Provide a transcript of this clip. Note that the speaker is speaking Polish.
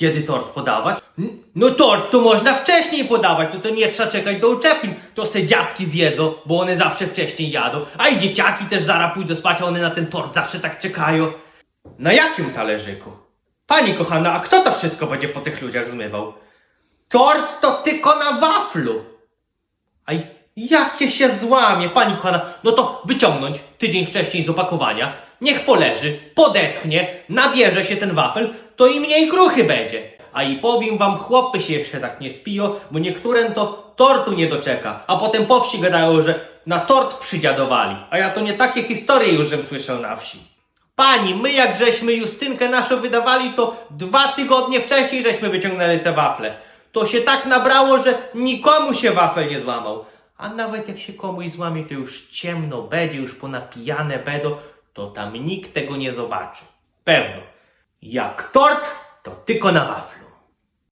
Kiedy tort podawać? No tort to można wcześniej podawać, no to nie trzeba czekać do uczepin. To se dziadki zjedzą, bo one zawsze wcześniej jadą. A i dzieciaki też zaraz pójdą spać, a one na ten tort zawsze tak czekają. Na jakim talerzyku? Pani kochana, a kto to wszystko będzie po tych ludziach zmywał? Tort to tylko na waflu. Aj, jakie się złamie, pani kochana. No to wyciągnąć tydzień wcześniej z opakowania, niech poleży, podeschnie, nabierze się ten wafel, to i mniej kruchy będzie. A i powiem wam, chłopy się jeszcze tak nie spiją, bo niektórym to tortu nie doczeka, a potem po wsi gadają, że na tort przydziadowali. A ja to nie takie historie już żem słyszał na wsi. Pani, my jak żeśmy Justynkę naszą wydawali, to dwa tygodnie wcześniej żeśmy wyciągnęli te wafle. To się tak nabrało, że nikomu się wafel nie złamał. A nawet jak się komuś złamie, to już ciemno będzie, już ponapijane będą, to tam nikt tego nie zobaczy. Pewno. Jak tort, to tylko na waflu.